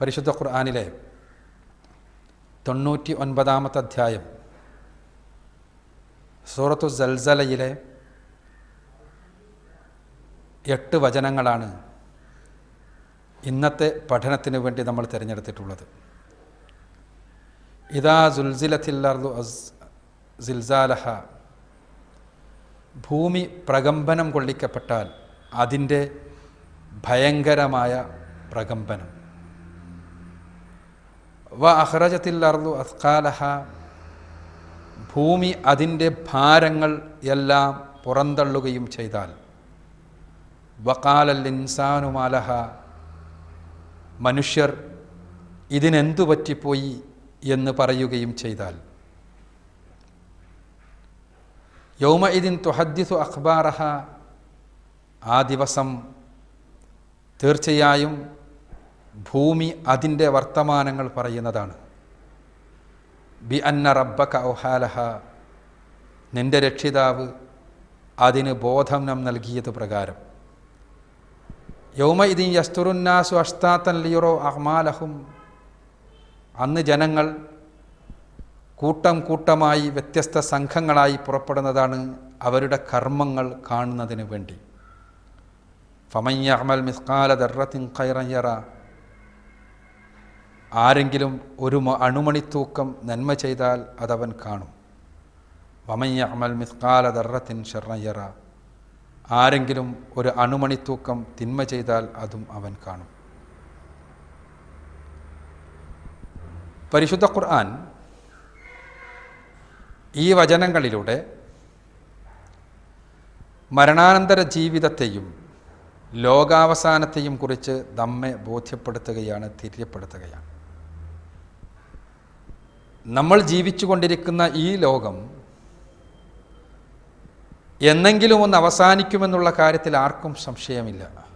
പരിശുദ്ധ ഖുർആാനിലെ തൊണ്ണൂറ്റി ഒൻപതാമത്തെ അധ്യായം സൂറത്തു സൽസലയിലെ എട്ട് വചനങ്ങളാണ് ഇന്നത്തെ പഠനത്തിന് വേണ്ടി നമ്മൾ തിരഞ്ഞെടുത്തിട്ടുള്ളത്. ഇതാ സുൽസിലത്തില്ലർദു സിൽസാലഹ ഭൂമി പ്രകമ്പനം കൊള്ളിക്കപ്പെട്ടാൽ അതിന്റെ ഭയങ്കരമായ പ്രകമ്പനം. വ അഹ്റജത്തില്ലർദു അസ്കാലഹ ഭൂമി അതിന്റെ ഭാരങ്ങൾ എല്ലാം പുറന്തള്ളുകയും ചെയ്താൽ. വക്കാലൽ ഇൻസാനുമാലഹ മനുഷ്യർ ഇതിനെന്തു പറ്റിപ്പോയി എന്ന് പറയുകയും ചെയ്താൽ. യൗമ ഇതിൻ തുഹദ്ദിസു അഖ്ബാറഹ. ആ ദിവസം തീർച്ചയായും ഭൂമി അതിന്റെ വർത്തമാനങ്ങൾ പറയുന്നതാണ്. ബി അന്ന റബ്ബ കൗഹാലഹ നിന്റെ രക്ഷിതാവ് അതിന് ബോധം നാം നൽകിയത് പ്രകാരം. യൗമ ഇതിൻ യസ്തുറുന്നാസു അഷ്താത്തൻ ലിയുറോ അഹ്മാലഹും അന്ന് ജനങ്ങൾ കൂട്ടം കൂട്ടമായി വ്യത്യസ്ത സംഘങ്ങളായി പുറപ്പെടുന്നതാണ് അവരുടെ കർമ്മങ്ങൾ കാണുന്നതിന് വേണ്ടി. ഫമയ്യ അഹ്മൽ മിസ്കാല ദർറത്തിൻ ഖൈറയ്യറ ആരെങ്കിലും ഒരു അണുമണിത്തൂക്കം നന്മ ചെയ്താൽ അതവൻ കാണും. വമയ്യ അമൽ മിസ്കാല ദർറത്തിൻ ഷെറയ്യറ ആരെങ്കിലും ഒരു അണുമണിത്തൂക്കം തിന്മ ചെയ്താൽ അതും അവൻ കാണും. പരിശുദ്ധ ഖുർആൻ ഈ വചനങ്ങളിലൂടെ മരണാനന്തര ജീവിതത്തെയും ലോകാവസാനത്തെയും കുറിച്ച് നമ്മെ ബോധ്യപ്പെടുത്തുകയാണ് തിര്യപ്പെടുത്തുകയാണ്. നമ്മൾ ജീവിച്ചു കൊണ്ടിരിക്കുന്ന ഈ ലോകം എന്നെങ്കിലും ഒന്ന് അവസാനിക്കുമെന്നുള്ള കാര്യത്തിൽ ആർക്കും സംശയമില്ല.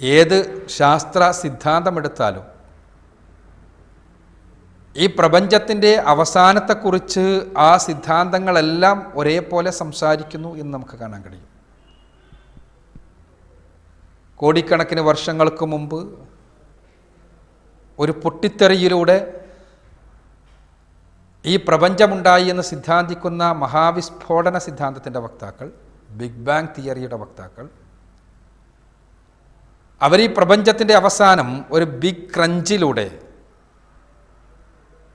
ഏത് ശാസ്ത്ര സിദ്ധാന്തമെടുത്താലും ഈ പ്രപഞ്ചത്തിന്റെ അവസാനത്തെക്കുറിച്ച് ആ സിദ്ധാന്തങ്ങളെല്ലാം ഒരേപോലെ സംസാരിക്കുന്നു എന്ന് നമുക്ക് കാണാൻ കഴിയും. കോടിക്കണക്കിന് വർഷങ്ങൾക്ക് മുമ്പ് ഒരു പൊട്ടിത്തെറിയിലൂടെ ഈ പ്രപഞ്ചമുണ്ടായി എന്ന് സിദ്ധാന്തിക്കുന്ന മഹാവിസ്ഫോടന സിദ്ധാന്തത്തിന്റെ വക്താക്കൾ ബിഗ് ബാങ് തിയറിയുടെ വക്താക്കൾ അവർ ഈ പ്രപഞ്ചത്തിന്റെ അവസാനം ഒരു ബിഗ് ക്രഞ്ചിലൂടെ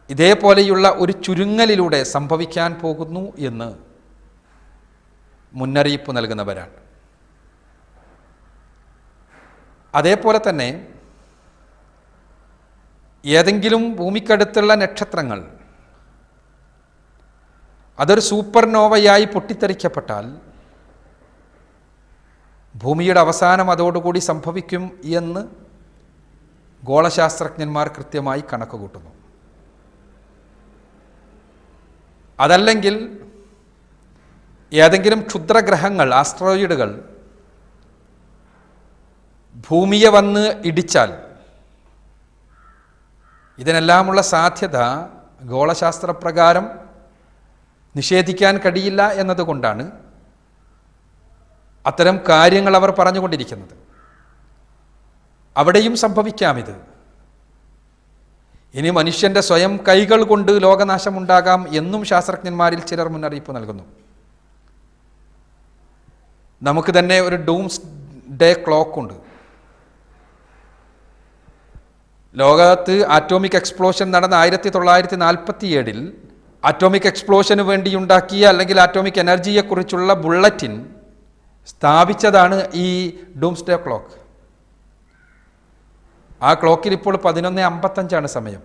ഇതേപോലെയുള്ള ഒരു ചുരുങ്ങലിലൂടെ സംഭവിക്കാൻ പോകുന്നു എന്ന് മുന്നറിയിപ്പ് നൽകുന്നവരാണ്. അതേപോലെ തന്നെ ഏതെങ്കിലും ഭൂമിക്കടുത്തുള്ള നക്ഷത്രങ്ങൾ അതൊരു സൂപ്പർ നോവയായി പൊട്ടിത്തെറിക്കപ്പെട്ടാൽ ഭൂമിയുടെ അവസാനം അതോടുകൂടി സംഭവിക്കും എന്ന് ഗോളശാസ്ത്രജ്ഞന്മാർ കൃത്യമായി കണക്ക് കൂട്ടുന്നു അതല്ലെങ്കിൽ ഏതെങ്കിലും ക്ഷുദ്രഗ്രഹങ്ങൾ ആസ്ട്രോയിഡുകൾ ഭൂമിയെ വന്ന് ഇടിച്ചാൽ ഇതിനെല്ലാമുള്ള സാധ്യത ഗോളശാസ്ത്രപ്രകാരം നിഷേധിക്കാൻ കഴിയില്ല എന്നതുകൊണ്ടാണ് അത്തരം കാര്യങ്ങൾ അവർ പറഞ്ഞുകൊണ്ടിരിക്കുന്നത്. അവിടെയും സംഭവിക്കാം ഇത് ഇനി മനുഷ്യന്റെ സ്വയം കൈകൾ കൊണ്ട് ലോകനാശമുണ്ടാകാം എന്നും ശാസ്ത്രജ്ഞന്മാരിൽ ചിലർ മുന്നറിയിപ്പ് നൽകുന്നു. നമുക്ക് തന്നെ ഒരു ഡൂംസ് ഡേ ക്ലോക്ക് ലോകത്ത് ആറ്റോമിക് എക്സ്പ്ലോഷൻ നടന്ന ആയിരത്തി തൊള്ളായിരത്തി നാൽപ്പത്തി ഏഴിൽ ആറ്റോമിക് എക്സ്പ്ലോഷന് വേണ്ടി ഉണ്ടാക്കിയ അല്ലെങ്കിൽ ആറ്റോമിക് എനർജിയെക്കുറിച്ചുള്ള ബുള്ളറ്റിൻ സ്ഥാപിച്ചതാണ് ഈ ഡൂംസ്ഡേ ക്ലോക്ക് ആ ക്ലോക്കിൽ ഇപ്പോൾ പതിനൊന്ന് അമ്പത്തഞ്ചാണ് സമയം.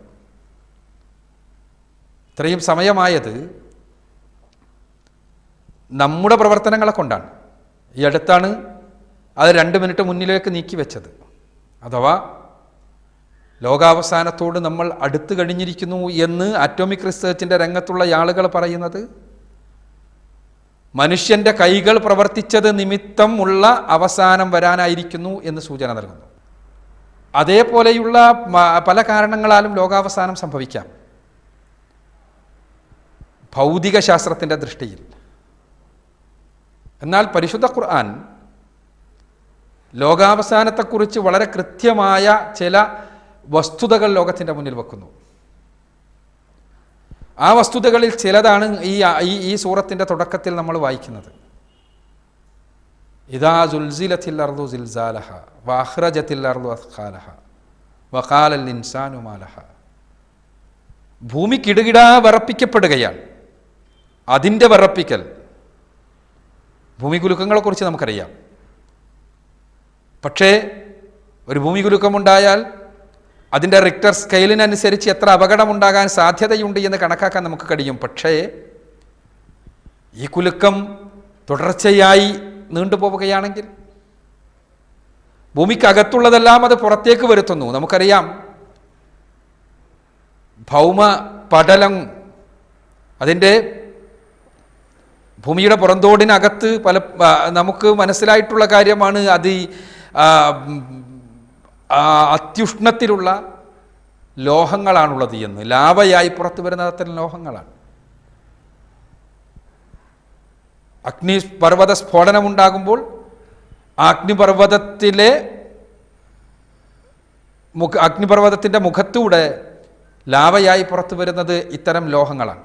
ഇത്രയും സമയമായത് നമ്മുടെ പ്രവർത്തനങ്ങളെ കൊണ്ടാണ്. ഈ അടുത്താണ് അത് രണ്ട് മിനിറ്റ് മുന്നിലേക്ക് നീക്കി വെച്ചത്. അഥവാ ലോകാവസാനത്തോട് നമ്മൾ അടുത്തു കഴിഞ്ഞിരിക്കുന്നു എന്ന് അറ്റോമിക് റിസർച്ചിന്റെ രംഗത്തുള്ള ആളുകൾ പറയുന്നത്? മനുഷ്യന്റെ കൈകൾ പ്രവർത്തിച്ചത് നിമിത്തം ഉള്ള അവസാനം വരാനായിരിക്കുന്നു എന്ന് സൂചന നൽകുന്നു. അതേപോലെയുള്ള പല കാരണങ്ങളാലും ലോകാവസാനം സംഭവിക്കാം. ഭൗതിക ശാസ്ത്രത്തിന്റെ ദൃഷ്ടിയിൽ. എന്നാൽ പരിശുദ്ധ ഖുർആൻ ലോകാവസാനത്തെക്കുറിച്ച് വളരെ കൃത്യമായ ചില വസ്തുതകൾ ലോകത്തിന്റെ മുന്നിൽ വെക്കുന്നു. ആ വസ്തുതകളിൽ ചിലതാണ് ഈ ഈ സൂറത്തിന്റെ തുടക്കത്തിൽ നമ്മൾ വായിക്കുന്നത്. ഇതാ ജുൽസിലത്തിൽ അർദു സിൽസാലഹ വാഹ്റജത്തിൽ അർദു അസ്ഖാലഹ വഖാലൽ ഇൻസാനു മാലഹ. ഭൂമി കിടുകിടാ വിറപ്പിക്കപ്പെടുകയാണ്. അതിന്റെ വിറപ്പിക്കൽ. ഭൂമി കുലുക്കങ്ങളെക്കുറിച്ച് നമുക്കറിയാം. പക്ഷേ ഒരു ഭൂമി കുലുക്കമുണ്ടായാൽ അതിന്റെ റിക്ടർ സ്കെയിലിനനുസരിച്ച് എത്ര അപകടമുണ്ടാകാൻ സാധ്യതയുണ്ട് എന്ന് കണക്കാക്കാൻ നമുക്ക് കഴിയും. പക്ഷേ ഈ കുലുക്കം തുടർച്ചയായി നീണ്ടുപോവുകയാണെങ്കിൽ ഭൂമിക്കകത്തുള്ളതെല്ലാം അത് പുറത്തേക്ക് വരുത്തുന്നു. നമുക്കറിയാം ഭൗമ പടലം അതിന്റെ ഭൂമിയുടെ പുറന്തോടിനകത്ത് പല നമുക്ക് മനസ്സിലായിട്ടുള്ള കാര്യമാണ് അത് അത്യുഷ്ണത്തിലുള്ള ലോഹങ്ങളാണുള്ളത് എന്ന്. ലാവയായി പുറത്തു വരുന്ന തരത്തിലുള്ള ലോഹങ്ങളാണ്. അഗ്നി പർവത സ്ഫോടനമുണ്ടാകുമ്പോൾ അഗ്നിപർവതത്തിലെ മുഖ അഗ്നിപർവതത്തിന്റെ മുഖത്തൂടെ ലാവയായി പുറത്തു വരുന്നത് ഇത്തരം ലോഹങ്ങളാണ്.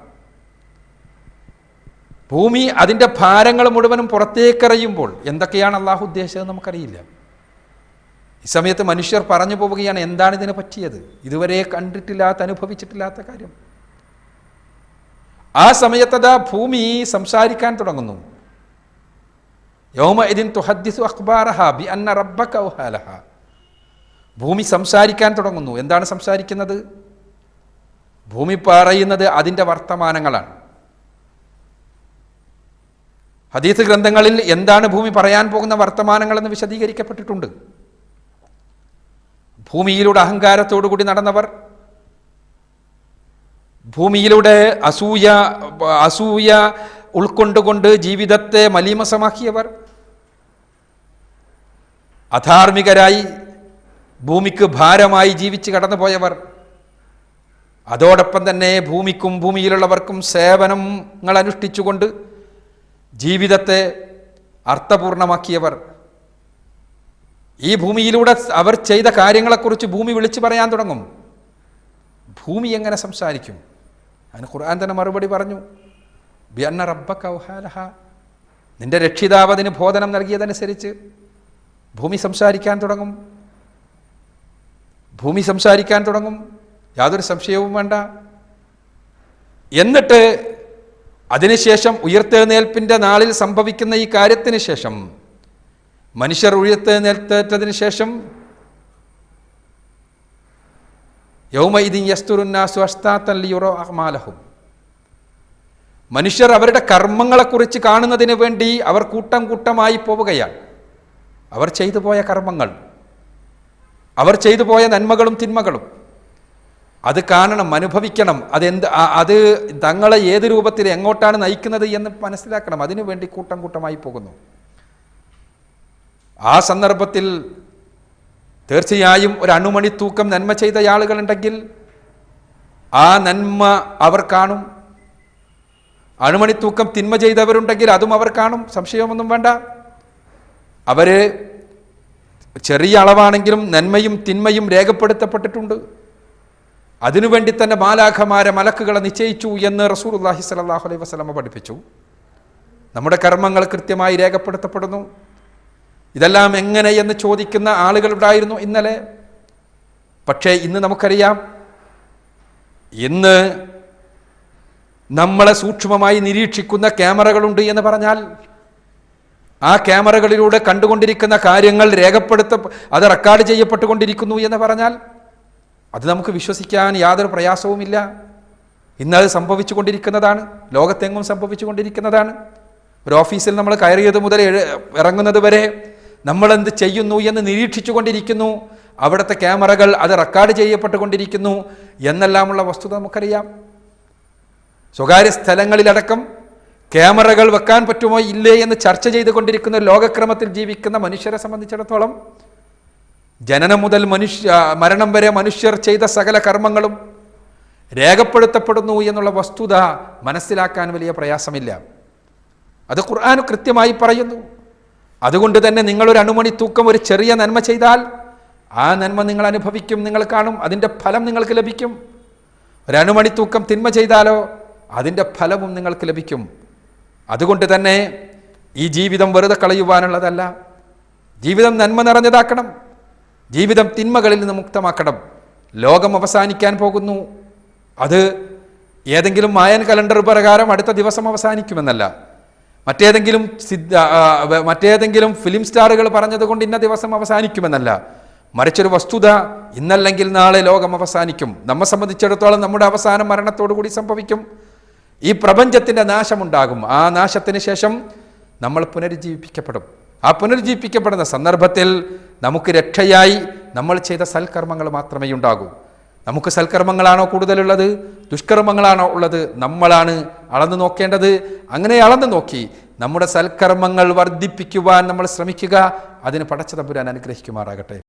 ഭൂമി അതിന്റെ ഭാരങ്ങൾ മുഴുവനും പുറത്തേക്കറിയുമ്പോൾ എന്തൊക്കെയാണ് അള്ളാഹു ഉദ്ദേശിച്ചത് നമുക്കറിയില്ല. ഈ സമയത്ത് മനുഷ്യർ പറഞ്ഞു പോവുകയാണ് എന്താണ് ഇതിനെ പറ്റിയത്? ഇതുവരെ കണ്ടിട്ടില്ലാത്ത അനുഭവിച്ചിട്ടില്ലാത്ത കാര്യം. ആ സമയത്തതാ ഭൂമി സംസാരിക്കാൻ തുടങ്ങുന്നു. ഭൂമി സംസാരിക്കാൻ തുടങ്ങുന്നു. എന്താണ് സംസാരിക്കുന്നത്? ഭൂമി പറയുന്നത് അതിന്റെ വർത്തമാനങ്ങളാണ്. ഹദീസ് ഗ്രന്ഥങ്ങളിൽ എന്താണ് ഭൂമി പറയാൻ പോകുന്ന വർത്തമാനങ്ങളെന്ന് വിശദീകരിക്കപ്പെട്ടിട്ടുണ്ട്. ഭൂമിയിലൂടെ അഹങ്കാരത്തോടു കൂടി നടന്നവർ ഭൂമിയിലൂടെ അസൂയ അസൂയ ഉൾക്കൊണ്ടുകൊണ്ട് ജീവിതത്തെ മലീമസമാക്കിയവർ അധാർമികരായി ഭൂമിക്ക് ഭാരമായി ജീവിച്ച് കടന്നുപോയവർ അതോടൊപ്പം തന്നെ ഭൂമിക്കും ഭൂമിയിലുള്ളവർക്കും സേവനങ്ങൾ അനുഷ്ഠിച്ചുകൊണ്ട് ജീവിതത്തെ അർത്ഥപൂർണമാക്കിയവർ. ഈ ഭൂമിയിലൂടെ അവർ ചെയ്ത കാര്യങ്ങളെക്കുറിച്ച് ഭൂമി വിളിച്ചു പറയാൻ തുടങ്ങും. ഭൂമി എങ്ങനെ സംസാരിക്കും? അതിന് ഖുർആൻ തന്നെ മറുപടി പറഞ്ഞു. ബിയന്ന നിന്റെ രക്ഷിതാവ് അതിന് ബോധനം നൽകിയതനുസരിച്ച് ഭൂമി സംസാരിക്കാൻ തുടങ്ങും. ഭൂമി സംസാരിക്കാൻ തുടങ്ങും. യാതൊരു സംശയവും വേണ്ട. എന്നിട്ട് അതിനുശേഷം ഉയർത്തെഴുന്നേൽപ്പിന്റെ നാളിൽ സംഭവിക്കുന്ന ഈ കാര്യത്തിന് ശേഷം മനുഷ്യർ ഉയർത്തെഴുന്നേൽത്തതിന് ശേഷം യൗമൈദിൻ യസ്തുറുന്നാസു അസ്താത്തൻ യുറോ അഹ്മാലഹും. മനുഷ്യർ അവരുടെ കർമ്മങ്ങളെക്കുറിച്ച് കാണുന്നതിന് വേണ്ടി അവർ കൂട്ടം കൂട്ടമായി പോവുകയാണ്. അവർ ചെയ്തു പോയ കർമ്മങ്ങൾ അവർ ചെയ്തു പോയ നന്മകളും തിന്മകളും. അത് കാണണം അനുഭവിക്കണം. അതെന്ത് അത് തങ്ങളെ ഏത് രൂപത്തിൽ എങ്ങോട്ടാണ് നയിക്കുന്നത് എന്ന് മനസ്സിലാക്കണം. അതിനുവേണ്ടി കൂട്ടം കൂട്ടമായി പോകുന്നു. ആ സന്ദർഭത്തിൽ തീർച്ചയായും ഒരു അണുമണി തൂക്കം നന്മ ചെയ്ത ആളുകളുണ്ടെങ്കിൽ ആ നന്മ അവർ കാണും. അണുമണി തൂക്കം തിന്മ ചെയ്തവരുണ്ടെങ്കിൽ അതും അവർ കാണും. സംശയമൊന്നും വേണ്ട. അവർ ചെറിയ അളവാണെങ്കിലും നന്മയും തിന്മയും രേഖപ്പെടുത്തപ്പെട്ടിട്ടുണ്ട്. അതിനുവേണ്ടി തന്നെ മാലാഖമാരെ മലക്കുകളെ നിശ്ചയിച്ചു എന്ന് റസൂർ അള്ളാഹി സ്വല്ലല്ലാഹു അലൈഹി വസ്ലമ പഠിപ്പിച്ചു. നമ്മുടെ കർമ്മങ്ങൾ കൃത്യമായി രേഖപ്പെടുത്തപ്പെടുന്നു. ഇതെല്ലാം എങ്ങനെ എന്ന് ചോദിക്കുന്ന ആളുകളുണ്ടായിരുന്നു ഇന്നലെ. പക്ഷേ ഇന്ന് നമുക്കറിയാം ഇന്ന് നമ്മളെ സൂക്ഷ്മമായി നിരീക്ഷിക്കുന്ന ക്യാമറകളുണ്ട് എന്ന് പറഞ്ഞാൽ ആ ക്യാമറകളിലൂടെ കണ്ടുകൊണ്ടിരിക്കുന്ന കാര്യങ്ങൾ രേഖപ്പെടുത്ത അത് റെക്കോർഡ് ചെയ്യപ്പെട്ടുകൊണ്ടിരിക്കുന്നു എന്ന് പറഞ്ഞാൽ അത് നമുക്ക് വിശ്വസിക്കാൻ യാതൊരു പ്രയാസവുമില്ല. ഇന്നത് സംഭവിച്ചു കൊണ്ടിരിക്കുന്നതാണ് ലോകത്തെങ്ങും സംഭവിച്ചു കൊണ്ടിരിക്കുന്നതാണ് ഒരു ഓഫീസിൽ നമ്മൾ കയറിയത് മുതൽ ഇറങ്ങുന്നത് വരെ നമ്മൾ എന്ത് ചെയ്യുന്നു എന്ന് നിരീക്ഷിച്ചു കൊണ്ടിരിക്കുന്നു അവിടുത്തെ ക്യാമറകൾ അത് റെക്കോർഡ് ചെയ്യപ്പെട്ടുകൊണ്ടിരിക്കുന്നു എന്നെല്ലാമുള്ള വസ്തുത നമുക്കറിയാം. സ്വകാര്യ സ്ഥലങ്ങളിലടക്കം ക്യാമറകൾ വെക്കാൻ പറ്റുമോ ഇല്ലേ എന്ന് ചർച്ച ചെയ്തുകൊണ്ടിരിക്കുന്ന ലോകക്രമത്തിൽ ജീവിക്കുന്ന മനുഷ്യരെ സംബന്ധിച്ചിടത്തോളം ജനനം മുതൽ മനുഷ്യ മരണം വരെ മനുഷ്യർ ചെയ്ത സകല കർമ്മങ്ങളും രേഖപ്പെടുത്തപ്പെടുന്നു എന്നുള്ള വസ്തുത മനസ്സിലാക്കാൻ വലിയ പ്രയാസമില്ല. അത് ഖുർആൻ കൃത്യമായി പറയുന്നു. അതുകൊണ്ട് തന്നെ നിങ്ങളൊരു അണുമണി തൂക്കം ഒരു ചെറിയ നന്മ ചെയ്താൽ ആ നന്മ നിങ്ങൾ അനുഭവിക്കും നിങ്ങൾ കാണും അതിന്റെ ഫലം നിങ്ങൾക്ക് ലഭിക്കും. ഒരു അണുമണി തൂക്കം തിന്മ ചെയ്താലോ അതിന്റെ ഫലവും നിങ്ങൾക്ക് ലഭിക്കും. അതുകൊണ്ട് തന്നെ ഈ ജീവിതം വെറുതെ കളയുവാനുള്ളതല്ല. ജീവിതം നന്മ നിറഞ്ഞതാക്കണം. ജീവിതം തിന്മകളിൽ നിന്ന് മുക്തമാക്കണം. ലോകം അവസാനിക്കാൻ പോകുന്നു. അത് ഏതെങ്കിലും മായൻ കലണ്ടർ പ്രകാരം അടുത്ത ദിവസം അവസാനിക്കുമെന്നല്ല. മറ്റേതെങ്കിലും മറ്റേതെങ്കിലും ഫിലിം സ്റ്റാറുകൾ പറഞ്ഞതുകൊണ്ട് ഇന്ന ദിവസം അവസാനിക്കുമെന്നല്ല. മറിച്ചൊരു വസ്തുത ഇന്നല്ലെങ്കിൽ നാളെ ലോകം അവസാനിക്കും. നമ്മെ സംബന്ധിച്ചിടത്തോളം നമ്മുടെ അവസാനം മരണത്തോടു കൂടി സംഭവിക്കും. ഈ പ്രപഞ്ചത്തിന്റെ നാശമുണ്ടാകും. ആ നാശത്തിന് ശേഷം നമ്മൾ പുനരുജ്ജീവിപ്പിക്കപ്പെടും. ആ പുനരുജ്ജീവിപ്പിക്കപ്പെടുന്ന സന്ദർഭത്തിൽ നമുക്ക് രക്ഷയായി നമ്മൾ ചെയ്ത സൽക്കർമ്മങ്ങൾ മാത്രമേ ഉണ്ടാകൂ. നമുക്ക് സൽക്കർമ്മങ്ങളാണോ കൂടുതലുള്ളത്? ദുഷ്കർമ്മങ്ങളാണോ ഉള്ളത്? നമ്മളാണ് അളന്നു നോക്കേണ്ടത്. അങ്ങനെ അളന്നു നോക്കി നമ്മുടെ സൽക്കർമ്മങ്ങൾ വർദ്ധിപ്പിക്കുവാൻ നമ്മൾ ശ്രമിക്കുക. അതിന് പടച്ച തമ്പുരാൻ അനുഗ്രഹിക്കുമാറാകട്ടെ.